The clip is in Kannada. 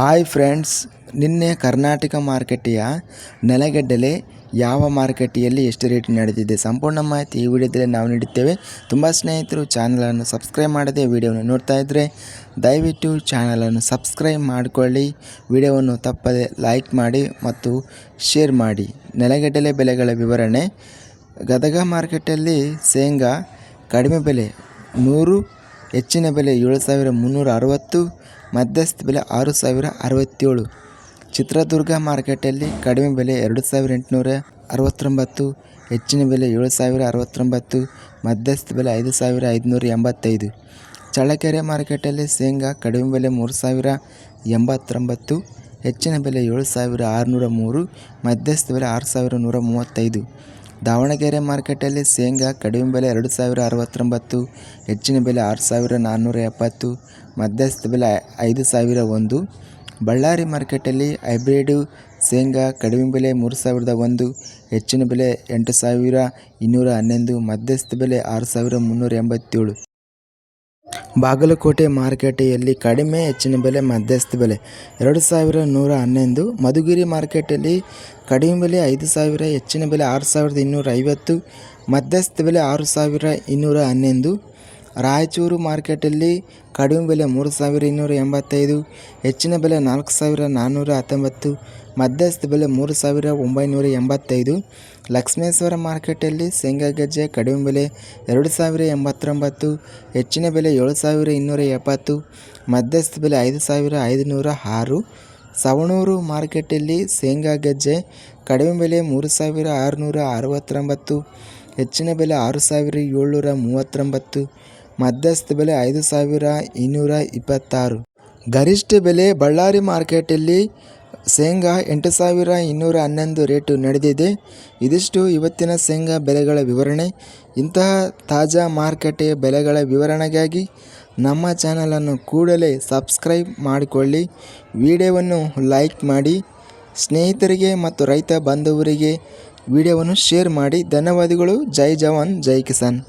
ಹಾಯ್ ಫ್ರೆಂಡ್ಸ್ ನಿನ್ನೆ ಕರ್ನಾಟಕ ಮಾರುಕಟ್ಟೆಯ ನೆಲಗಡ್ಡೆಲೆ ಯಾವ ಮಾರುಕಟ್ಟೆಯಲ್ಲಿ ಎಷ್ಟು ರೇಟ್ ನಡೆದಿದೆ ಸಂಪೂರ್ಣ ಮಾಹಿತಿ ಈ ವಿಡಿಯೋದಲ್ಲಿ ನಾವು ನೀಡುತ್ತೇವೆ. ತುಂಬ ಸ್ನೇಹಿತರು ಚಾನಲನ್ನು ಸಬ್ಸ್ಕ್ರೈಬ್ ಮಾಡದೆ ವಿಡಿಯೋವನ್ನು ನೋಡ್ತಾ ಇದ್ದರೆ ದಯವಿಟ್ಟು ಚಾನಲನ್ನು ಸಬ್ಸ್ಕ್ರೈಬ್ ಮಾಡಿಕೊಳ್ಳಿ, ವಿಡಿಯೋವನ್ನು ತಪ್ಪದೆ ಲೈಕ್ ಮಾಡಿ ಮತ್ತು ಶೇರ್ ಮಾಡಿ. ನೆಲಗಡ್ಡೆಲೆ ಬೆಲೆಗಳ ವಿವರಣೆ, ಗದಗ ಮಾರ್ಕೆಟಲ್ಲಿ ಶೇಂಗಾ ಕಡಿಮೆ ಬೆಲೆ ನೂರು ಹೆಚ್ಚಿನ ಬೆಲೆ ಏಳು ಸಾವಿರ ಮುನ್ನೂರ ಅರವತ್ತು, ಮಧ್ಯಸ್ಥ ಬೆಲೆ ಆರು ಸಾವಿರ ಅರವತ್ತೇಳು. ಚಿತ್ರದುರ್ಗ ಮಾರ್ಕೆಟಲ್ಲಿ ಕಡಿಮೆ ಬೆಲೆ ಎರಡು ಸಾವಿರ ಎಂಟುನೂರ ಅರವತ್ತೊಂಬತ್ತು, ಹೆಚ್ಚಿನ ಬೆಲೆ ಏಳು ಸಾವಿರ ಅರವತ್ತೊಂಬತ್ತು, ಮಧ್ಯಸ್ಥ ಬೆಲೆ ಐದು ಸಾವಿರ ಐದುನೂರ ಎಂಬತ್ತೈದು. ಚಳ್ಳಕೆರೆ ಮಾರ್ಕೆಟಲ್ಲಿ ಶೇಂಗಾ ಕಡಿಮೆ ಬೆಲೆ ಮೂರು ಸಾವಿರ ಎಂಬತ್ತೊಂಬತ್ತು, ಹೆಚ್ಚಿನ ಬೆಲೆ ಏಳು ಸಾವಿರ ಆರುನೂರ ಮೂರು, ಮಧ್ಯಸ್ಥ ಬೆಲೆ ಆರು ಸಾವಿರ ನೂರ ಮೂವತ್ತೈದು. ದಾವಣಗೆರೆ ಮಾರ್ಕೆಟಲ್ಲಿ ಶೇಂಗಾ ಕಡಿಮೆ ಬೆಲೆ ಎರಡು ಸಾವಿರ ಅರವತ್ತೊಂಬತ್ತು, ಹೆಚ್ಚಿನ ಬೆಲೆ ಆರು ಸಾವಿರ ನಾನ್ನೂರ ಎಪ್ಪತ್ತು, ಮಧ್ಯಸ್ಥ ಬೆಲೆ ಐದು ಸಾವಿರ ಒಂದು. ಬಳ್ಳಾರಿ ಮಾರ್ಕೆಟಲ್ಲಿ ಹೈಬ್ರಿಡು ಶೇಂಗಾ ಕಡಿಮೆ ಬೆಲೆ ಮೂರು ಸಾವಿರದ ಒಂದು, ಹೆಚ್ಚಿನ ಬೆಲೆ ಎಂಟು ಸಾವಿರ ಇನ್ನೂರ ಹನ್ನೊಂದು, ಮಧ್ಯಸ್ಥ ಬೆಲೆ ಆರು ಸಾವಿರ ಮುನ್ನೂರ ಎಂಬತ್ತೇಳು. ಬಾಗಲಕೋಟೆ ಮಾರುಕಟ್ಟೆಯಲ್ಲಿ ಕಡಿಮೆ ಹೆಚ್ಚಿನ ಬೆಲೆ, ಮಧ್ಯಸ್ಥ ಬೆಲೆ. ಎರಡು ಸಾವಿರ ನೂರ ಹನ್ನೊಂದು ಮಧುಗಿರಿ ಮಾರ್ಕೆಟಲ್ಲಿ ಕಡಿಮೆ ಬೆಲೆ ಐದು ಸಾವಿರ, ಹೆಚ್ಚಿನ ಬೆಲೆ ಆರು ಸಾವಿರದ ಇನ್ನೂರ ಐವತ್ತು, ಮಧ್ಯಸ್ಥ ಬೆಲೆ ಆರು ಸಾವಿರ ಇನ್ನೂರ ಹನ್ನೊಂದು ರಾಯಚೂರು ಮಾರ್ಕೆಟಲ್ಲಿ ಕಡಿಮೆ ಬೆಲೆ ಮೂರು ಸಾವಿರ ಇನ್ನೂರ ಎಂಬತ್ತೈದು, ಹೆಚ್ಚಿನ ಬೆಲೆ ನಾಲ್ಕು ಸಾವಿರ ನಾನ್ನೂರ ಹತ್ತೊಂಬತ್ತು, ಮಧ್ಯಸ್ಥ ಬೆಲೆ ಮೂರು ಸಾವಿರ ಒಂಬೈನೂರ ಎಂಬತ್ತೈದು. ಲಕ್ಷ್ಮೇಶ್ವರ ಮಾರ್ಕೆಟಲ್ಲಿ ಶೇಂಗಾ ಗೆಜ್ಜೆ ಕಡಿಮೆ ಬೆಲೆ ಎರಡು ಸಾವಿರ ಎಂಬತ್ತೊಂಬತ್ತು, ಹೆಚ್ಚಿನ ಬೆಲೆ ಏಳು ಸಾವಿರ ಇನ್ನೂರ ಎಪ್ಪತ್ತು, ಮಧ್ಯಸ್ಥ ಬೆಲೆ ಐದು ಸಾವಿರ ಐದುನೂರ ಆರು. ಸವಣೂರು ಮಾರ್ಕೆಟಲ್ಲಿ ಶೇಂಗಾ ಗೆಜ್ಜೆ ಕಡಿಮೆ ಬೆಲೆ ಮೂರು ಸಾವಿರ ಆರುನೂರ ಅರವತ್ತೊಂಬತ್ತು, ಹೆಚ್ಚಿನ ಬೆಲೆ ಆರು ಸಾವಿರ ಏಳ್ನೂರ ಮೂವತ್ತೊಂಬತ್ತು ಮಧ್ಯಸ್ಥ ಬೆಲೆ ಐದು ಸಾವಿರ ಇನ್ನೂರ ಇಪ್ಪತ್ತಾರು. ಗರಿಷ್ಠ ಬೆಲೆ ಬಳ್ಳಾರಿ ಮಾರ್ಕೆಟಲ್ಲಿ ಶೇಂಗಾ ಎಂಟು ಸಾವಿರ ಇನ್ನೂರ ಹನ್ನೊಂದು ರೇಟು ನಡೆದಿದೆ. ಇದಿಷ್ಟು ಇವತ್ತಿನ ಶೇಂಗಾ ಬೆಲೆಗಳ ವಿವರಣೆ. ಇಂತಹ ತಾಜಾ ಮಾರುಕಟ್ಟೆ ಬೆಲೆಗಳ ವಿವರಣೆಗಾಗಿ ನಮ್ಮ ಚಾನಲನ್ನು ಕೂಡಲೇ ಸಬ್ಸ್ಕ್ರೈಬ್ ಮಾಡಿಕೊಳ್ಳಿ. ವಿಡಿಯೋವನ್ನು ಲೈಕ್ ಮಾಡಿ. ಸ್ನೇಹಿತರಿಗೆ ಮತ್ತು ರೈತ ಬಾಂಧವರಿಗೆ ವಿಡಿಯೋವನ್ನು ಶೇರ್ ಮಾಡಿ. ಧನ್ಯವಾದಗಳು. ಜೈ ಜವಾನ್, ಜೈ ಕಿಸಾನ್.